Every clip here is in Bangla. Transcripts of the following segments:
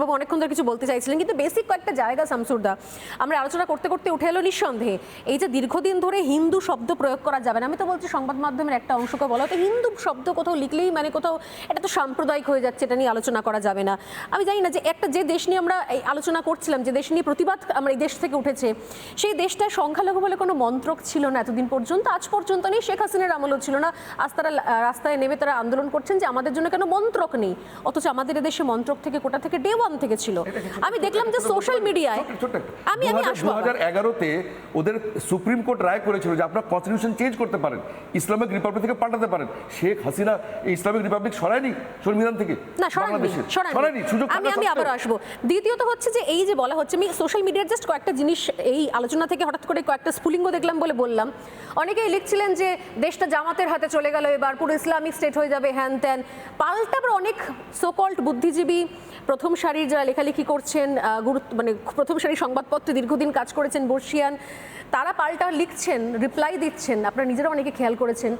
বাবু অনেকক্ষণ ধরে কিছু বলতে চাইছিলেন, কিন্তু বেসিক কয়েকটা জায়গা শামসুরদা। আমরা আলোচনা করতে করতে উঠে এলো নিঃসন্দেহে। এই যে দীর্ঘদিন ধরে হিন্দু শব্দ প্রয়োগ করা যাবে না, আমি তো বলছি সংবাদ মাধ্যমের একটা অংশকে বলা হতো হিন্দু শব্দ কোথাও লিখলেই মানে কোথাও এটা তো সাম্প্রদায়িক হয়ে যাচ্ছে, এটা নিয়ে আলোচনা করা যাবে না। আমি জানি না যে একটা যে দেশ নিয়ে আমরা এই আলোচনা করছিলাম, যে দেশ নিয়ে প্রতিবাদ আমরা এই দেশ থেকে উঠেছে, সেই দেশটায় সংখ্যালঘু বলে কোনো মন্ত্রক ছিল না এতদিন পর্যন্ত, আজ পর্যন্ত নেই, শেখ হাসিনার আমলও ছিল না। আজ তারা রাস্তায় নেমে তারা আন্দোলন করছেন যে আমাদের জন্য কেন মন্ত্রক নেই? অথচ আমাদের এদেশে মন্ত্রক থেকে কোটা থেকে ডে ওয়ান থেকে ছিল। আমি দেখলাম যে সোশ্যাল মিডিয়ায় আমি আমি আসব আবার। হাজার এগারোতে ওদের সুপ্রিম কোর্ট রায় করেছিল যে আপনারা কনস্টিটিউশন চেঞ্জ করতে পারেন ইসলামিক রিপাবলিক থেকে পাল্টাতে পারেন। শেখ হাসিনা এই ইসলামিক রিপাবলিক সরায়নি সংবিধান থেকে না। সরাননি সরায়নি। সুযোগ আমি আমি আবার আসব। দ্বিতীয়ত হচ্ছে যে এই যে বলা হচ্ছে আমি সোশ্যাল মিডিয়ার জাস্ট কয়েকটা জিনিস এই আলোচনা থেকে হঠাৎ করে কয়েকটা স্ফুলিঙ্গ দেখলাম বলে বললাম। অনেকেই লিখছিলেন যে দেশটা জামাতের হাতে চলে গেল এবার পুরো ইসলামিক স্টেট হয়ে যাবে হ্যান ত্যান। পাল্টা আবার অনেক সোকল্ড বুদ্ধিজীবী প্রথম সারির যারা লেখালেখি করছেন গুরুত্ব মানে প্রথম সারির সংবাদপত্রে দীর্ঘদিন কাজ করেছেন বর্ষিয়ান তারা পাল্টা লিখছেন রিপ্লাই দিচ্ছেন, আপনারা নিজেরা অনেকে খেয়াল করেছেন।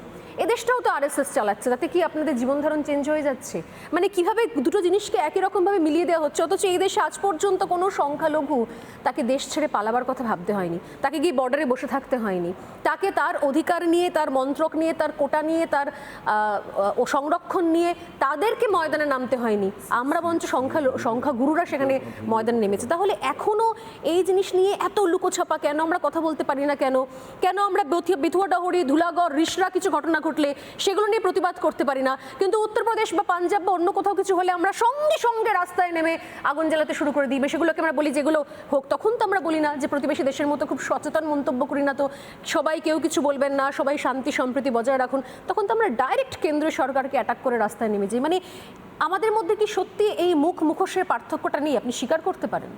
এদেশটাও তো আরএসএস চালাচ্ছে, তাতে কি আপনাদের জীবন ধারণ চেঞ্জ হয়ে যাচ্ছে? মানে কীভাবে দুটো জিনিসকে একই রকমভাবে মিলিয়ে দেওয়া হচ্ছে? অথচ এই দেশে আজ পর্যন্ত কোনো সংখ্যালঘু তাকে দেশ ছেড়ে পালাবার কথা ভাবতে হয়নি। তাকে গিয়ে বর্ডারে বসে থাকতে হয়নি। তাকে তার অধিকার নিয়ে, তার মন্ত্রক নিয়ে, তার কোটা নিয়ে, তার সংরক্ষণ নিয়ে তাদেরকে ময়দানে নামতে হয়নি। আমরা বঞ্চ সংখ্যা সংখ্যাগুরুরা সেখানে ময়দানে নেমেছে। তাহলে এখনও এই জিনিস নিয়ে এত লুকোছাপা কেন? আমরা কথা বলতে পারি না কেন? কেন আমরা বথিয়া- বিথুয়া ডহরি, ধুলাগড়, রিসরা কিছু ঘটনা ঘটলে সেগুলো নিয়ে প্রতিবাদ করতে পারি না। কিন্তু উত্তরপ্রদেশ বা পাঞ্জাব বা অন্য কোথাও কিছু হলে আমরা সঙ্গে সঙ্গে রাস্তায় নেমে আগুন জ্বালাতে শুরু করে দিই। সেগুলোকে আমরা বলি যেগুলো হোক, তখন তো আমরা বলি না যে প্রতিবেশী দেশের মতো খুব সচেতন মন্তব্য করি না তো। সবাই কেউ কিছু বলবেন না, সবাই শান্তি, সম্প্রীতি বজায় রাখুন। তখন তো আমরা ডাইরেক্ট কেন্দ্রীয় সরকারকে অ্যাটাক করে রাস্তায় নেমে যাই। মানে আমাদের মধ্যে কি সত্যি এই মুখ মুখোশের পার্থক্যটা নিয়ে আপনি স্বীকার করতে পারেন?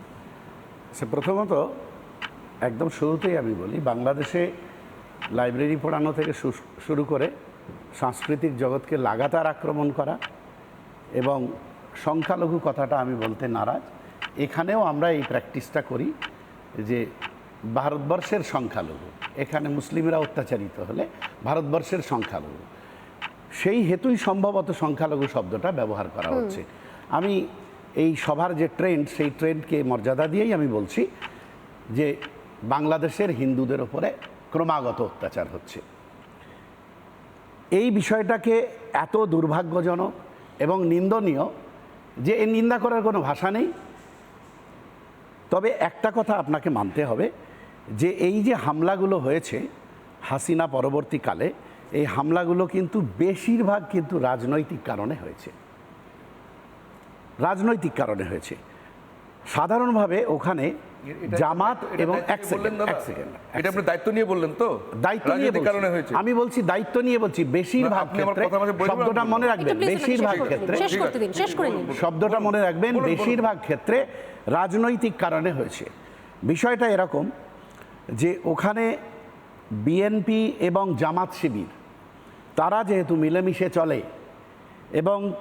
সে প্রথমত একদম শুরুতেই আমি বলি বাংলাদেশে লাইব্রেরি পড়ানো থেকে শুরু করে সাংস্কৃতিক জগৎকে লাগাতার আক্রমণ করা এবং সংখ্যালঘু কথাটা আমি বলতে নারাজ। এখানেও আমরা এই প্র্যাকটিসটা করি যে ভারতবর্ষের সংখ্যালঘু এখানে মুসলিমরা অত্যাচারিত হলে ভারতবর্ষের সংখ্যালঘু। সেই হেতুই সম্ভবত সংখ্যালঘু শব্দটা ব্যবহার করা হচ্ছে। আমি এই সভার যে ট্রেন্ড সেই ট্রেন্ডকে মর্যাদা দিয়েই আমি বলছি যে বাংলাদেশের হিন্দুদের ওপরে ক্রমাগত অত্যাচার হচ্ছে। এই বিষয়টাকে এত দুর্ভাগ্যজনক এবং নিন্দনীয় যে এর নিন্দা করার কোনো ভাষা নেই। তবে একটা কথা আপনাকে মানতে হবে যে এই যে হামলাগুলো হয়েছে হাসিনা পরবর্তীকালে, এই হামলাগুলো কিন্তু বেশিরভাগ কিন্তু রাজনৈতিক কারণে হয়েছে। রাজনৈতিক কারণে হয়েছে। সাধারণভাবে ওখানে জামাত এবং দায়িত্ব এক নিয়ে বললেন সেকেন্ড এক সেকেন্ড এটা আপনি দায়িত্ব নিয়ে বললেন তো? দায়িত্ব নিয়ে কারণে হয়েছে। আমি বলছি দায়িত্ব নিয়ে বলছি। বেশিরভাগ ক্ষেত্রে কথা শব্দটা মনে রাখবেন। বেশিরভাগ ক্ষেত্রে শেষ করতে দিন শেষ করে নিন শব্দটা মনে রাখবেন। বেশিরভাগ ক্ষেত্রে রাজনৈতিক কারণে হয়েছে। বিষয়টা এরকম যে ওখানে বিএনপি এবং জামাত শিবির তারা যেহেতু মিলেমিশে চলে এবং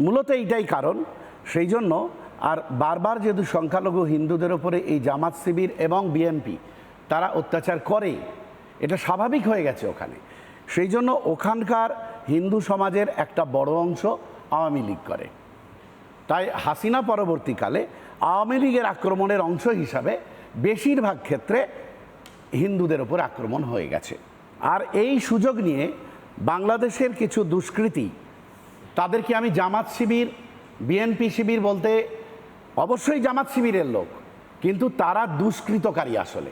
মূলত এইটাই কারণ সেই জন্য আর বারবার যেহেতু সংখ্যালঘু হিন্দুদের ওপরে এই জামাত শিবির এবং বিএনপি তারা অত্যাচার করে, এটা স্বাভাবিক হয়ে গেছে ওখানে। সেই জন্য ওখানকার হিন্দু সমাজের একটা বড় অংশ আওয়ামী লীগ করে। তাই হাসিনা পরবর্তীকালে আওয়ামী লীগের আক্রমণের অংশ হিসাবে বেশিরভাগ ক্ষেত্রে হিন্দুদের ওপর আক্রমণ হয়ে গেছে। আর এই সুযোগ নিয়ে বাংলাদেশের কিছু দুষ্কৃতী, তাদেরকে আমি জামাত শিবির বিএনপি শিবির বলতে অবশ্যই জামাত শিবিরের লোক কিন্তু তারা দুষ্কৃতকারী আসলে।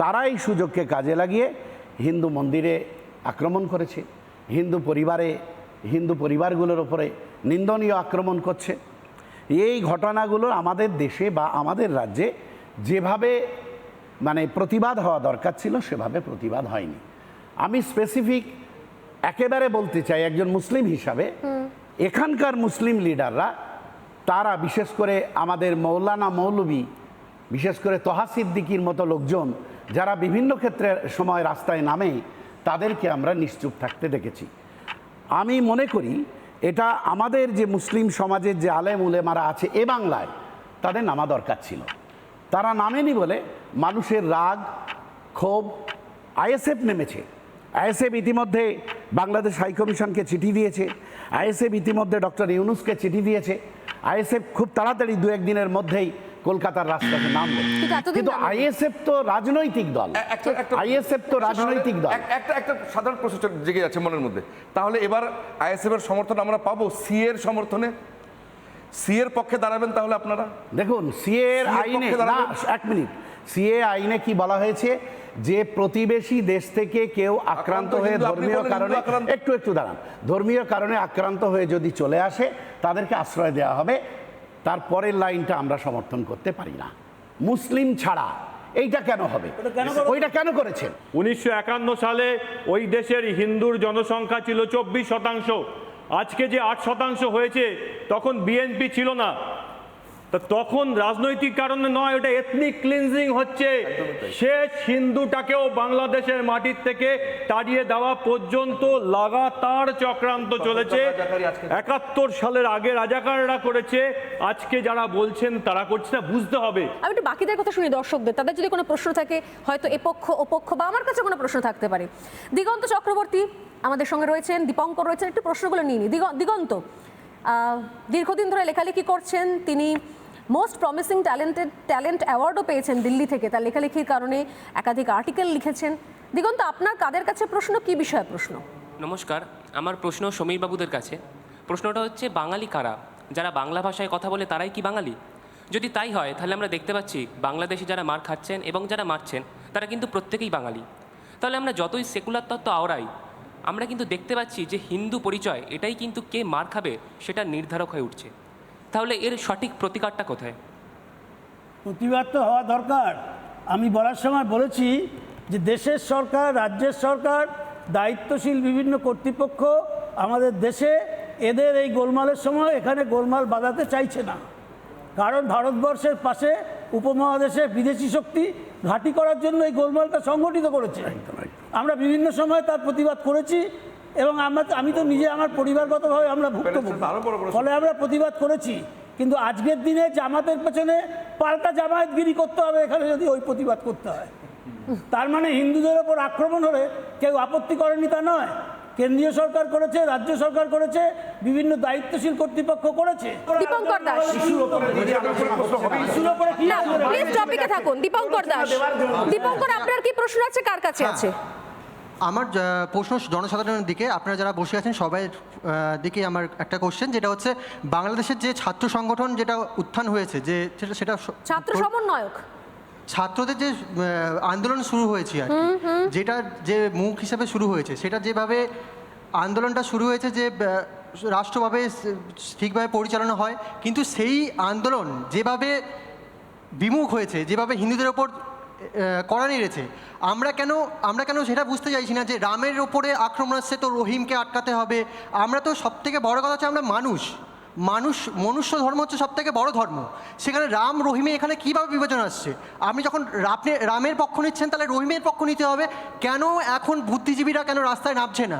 তারা এই সুযোগকে কাজে লাগিয়ে হিন্দু মন্দিরে আক্রমণ করেছে হিন্দু পরিবারে হিন্দু পরিবারগুলোর ওপরে নিন্দনীয় আক্রমণ করছে। এই ঘটনাগুলো আমাদের দেশে বা আমাদের রাজ্যে যেভাবে মানে প্রতিবাদ হওয়া দরকার ছিল সেভাবে প্রতিবাদ হয়নি। আমি স্পেসিফিক একেবারে বলতে চাই একজন মুসলিম হিসাবে এখানকার মুসলিম লিডাররা তারা বিশেষ করে আমাদের মৌলানা মৌলবী, বিশেষ করে তহা সিদ্দিকির মতো লোকজন যারা বিভিন্ন ক্ষেত্রে সময় রাস্তায় নামে, তাদেরকে আমরা নিশ্চুপ থাকতে দেখেছি। আমি মনে করি এটা আমাদের যে মুসলিম সমাজের যে আলেম উলেমারা আছে এ বাংলায়, তাদের নামা দরকার ছিল। তারা নামেনি বলে মানুষের রাগ, ক্ষোভ, আইএসএফ নেমেছে। আইএসএফ ইতিমধ্যে বাংলাদেশ হাইকমিশনকে চিঠি দিয়েছে। আইএসএফ ইতিমধ্যে ডক্টর ইউনুসকে চিঠি দিয়েছে। আইএসএফ খুব তাড়াতাড়ি দু একদিনের মধ্যেই কলকাতার রাস্তাতে নামবে কিন্তু আইএসএফ তো রাজনৈতিক দল। একটা একটা আইএসএফ তো রাজনৈতিক দল। একটা একটা সাধারণ প্রশ্ন জেগে যাচ্ছে মনের মধ্যে। তাহলে এবার আইএসএফ এর সমর্থন আমরা পাবো সি এর সমর্থনে? সি এর পক্ষে দাঁড়াবেন তাহলে আপনারা? দেখুন সিএ এর আইনে এক মিনিট। সিএ আইনে কি বলা হয়েছে? যে প্রতিবেশী দেশ থেকে কেউ আক্রান্ত হয়ে ধর্মীয় কারণে আক্রান্ত। একটু একটু দাঁড়ান। ধর্মীয় কারণে আক্রান্ত হয়ে যদি চলে আসে তাদেরকে আশ্রয় দেওয়া হবে। তারপরের লাইনটা আমরা সমর্থন করতে পারি না। মুসলিম ছাড়া এইটা কেন হবে? ওইটা কেন করেছেন? উনিশশো একান্ন সালে ওই দেশের হিন্দুর জনসংখ্যা ছিল চব্বিশ শতাংশ। আজকে যে আট শতাংশ হয়েছে তখন বিএনপি ছিল না। তা তখন রাজনৈতিক কারণে নয় ওটা এথনিক ক্লিনজিং হচ্ছে। শেষ হিন্দুটাকেও বাংলাদেশের মাটির থেকে তাড়িয়ে দেওয়া পর্যন্ত লাগাতার চক্রান্ত চলেছে। একাত্তর সালের আগে রাজাকাররা করেছে। আজকে যারা বলছেন তারা করছে না বুঝতে হবে। আমি একটু বাকিদের কথা শুনি দর্শকদের। তাদের যদি কোনো প্রশ্ন থাকে হয়তো এ পক্ষ ও পক্ষ বা আমার কাছে কোনো প্রশ্ন থাকতে পারে। দিগন্ত চক্রবর্তী আমাদের সঙ্গে রয়েছেন দীপঙ্কর রয়েছেন একটু প্রশ্নগুলো নিয়ে নি। দিগন্ত দীর্ঘদিন ধরে লেখালেখি করছেন তিনি মোস্ট প্রমিসিং ট্যালেন্টেড ট্যালেন্ট অ্যাওয়ার্ডও পেয়েছেন দিল্লি থেকে। তার লেখালেখির কারণে একাধিক আর্টিকেল লিখেছেন। দিগন্ত, আপনার কাদের কাছে প্রশ্ন? কি বিষয়ে প্রশ্ন? নমস্কার, আমার প্রশ্ন সমীর বাবুদের কাছে। প্রশ্নটা হচ্ছে, বাঙালি কারা? যারা বাংলা ভাষায় কথা বলে, তারাই কি বাঙালি? যদি তাই হয়, তাহলে আমরা দেখতে পাচ্ছি, বাংলাদেশে যারা মার খাচ্ছেন এবং যারা মারছেন, তারা কিন্তু প্রত্যেকেই বাঙালি। তাহলে আমরা যতই সেকুলার তত্ত্ব আওড়াই, আমরা কিন্তু দেখতে পাচ্ছি যে হিন্দু পরিচয়, এটাই কিন্তু কে মার খাবে, সেটা নির্ধারক হয়ে উঠছে। তাহলে এর সঠিক প্রতিকারটা কোথায়? প্রতিবাদ তো হওয়া দরকার। আমি বলার সময় বলেছি যে দেশের সরকার রাজ্যের সরকার দায়িত্বশীল বিভিন্ন কর্তৃপক্ষ আমাদের দেশে এদের এই গোলমালের সময় এখানে গোলমাল বাঁধাতে চাইছে না। কারণ ভারতবর্ষের পাশে উপমহাদেশে বিদেশি শক্তি ঘাঁটি করার জন্য এই গোলমালটা সংগঠিত করেছে। আমরা বিভিন্ন সময় তার প্রতিবাদ করেছি। এবং আমরা আমি তো নিজে আমার পরিবারগতভাবে আমরা ভুক্তভোগী। বড় ফলে আমরা প্রতিবাদ করেছি। কিন্তু আজকের দিনে জামাতের পেছনে পাল্টা জামায়াতগিরি করতে হবে এখানে যদি ওই প্রতিবাদ করতে হয়। তার মানে হিন্দুদের ওপর আক্রমণ হলে কেউ আপত্তি করেনি তা নয়। কেন্দ্রীয় সরকার করেছে রাজ্য সরকার করেছে বিভিন্ন দায়িত্বশীল কর্তৃপক্ষ করেছে। দীপঙ্কর দাস। প্লিজ টপিকে থাকুন। দীপঙ্কর দাস। দীপঙ্কর আপনার কি প্রশ্ন আছে? কার কাছে আছে? আমার প্রশ্ন জনসাধারণের দিকে আপনারা যারা বসে আছেন সবাই দিকে আমার একটা কোশ্চেন যেটা হচ্ছে বাংলাদেশের যে ছাত্র সংগঠন যেটা উত্থান হয়েছে যে সেটা সেটা ছাত্র সমন্বয়ক। ছাত্রদের যে আন্দোলন শুরু হয়েছে আর যেটা যে মুখ হিসেবে শুরু হয়েছে সেটা যেভাবে আন্দোলনটা শুরু হয়েছে যে রাষ্ট্রভাবে ঠিকভাবে পরিচালনা হয় কিন্তু সেই আন্দোলন যেভাবে বিমুখ হয়েছে যেভাবে হিন্দুদের ওপর কড়া নেড়েছে। আমরা কেন আমরা কেন সেটা বুঝতে চাইছি না যে রামের ওপরে আক্রমণ আসছে তো রহিমকে আটকাতে হবে। আমরা তো সব থেকে বড় কথা হচ্ছে আমরা মানুষ। মানুষ, মনুষ্য ধর্ম হচ্ছে সব থেকে বড় ধর্ম। সেখানে রাম, রহিমে এখানে কীভাবে বিভাজন আসছে? আপনি যখন রাপনে রামের পক্ষ নিচ্ছেন, তাহলে রহিমের পক্ষ নিতে হবে। কেন এখন বুদ্ধিজীবীরা কেন রাস্তায় নামছে না?